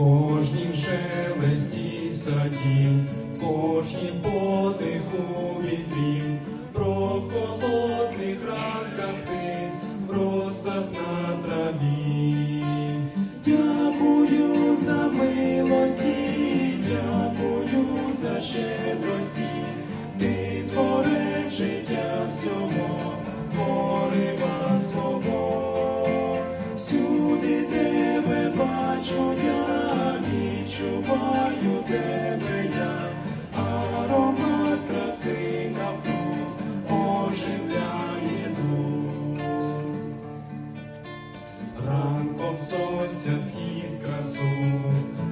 кожнім шелесті садів, кожнім подиху вітрів, про холодних ранках ти, в росах на траві. Дякую за милості, дякую за щедрості, ти творець життя всього, тебе я, аромат краси навкруг дух. Ранком сонця схід красу,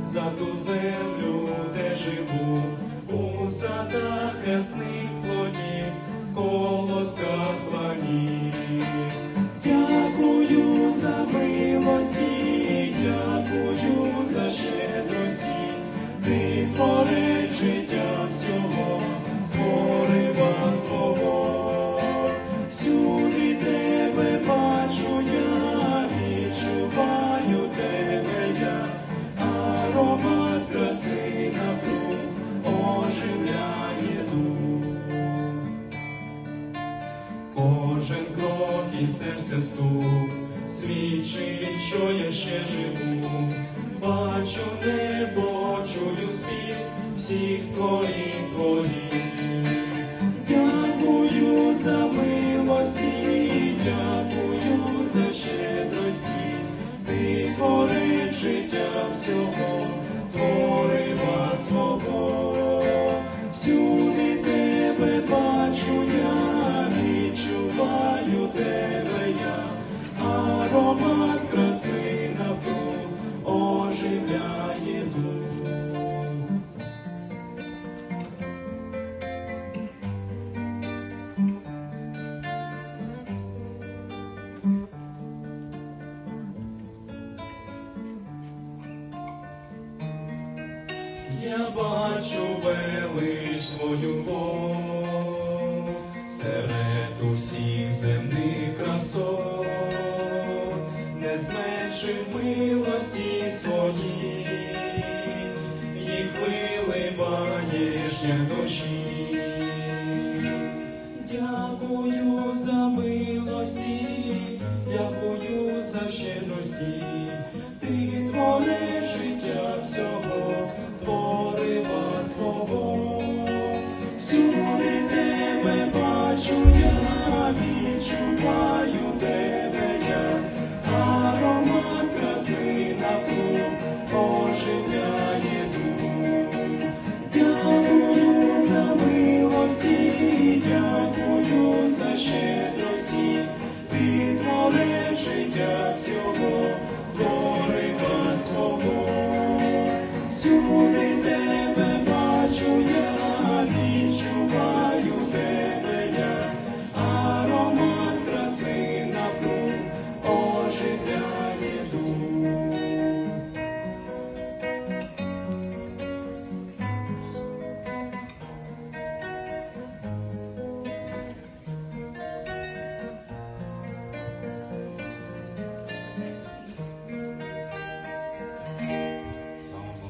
за ту землю, де живу, у садах рясних плодів, в колосках ланів. І серця стук свідчить, що я ще живу. Бачу небо, чую спів всіх творів твоїх. Дякую за милості, дякую за щедрості, ти творець життя всього, творива свого. Всюди тебе бачу я, відчуваю тебе я, аромат краси навкруг оживляє дух. Я бачу велич твою Бог, серед усіх земних красот, не зменшив милості свої, їх виливаєш я душі.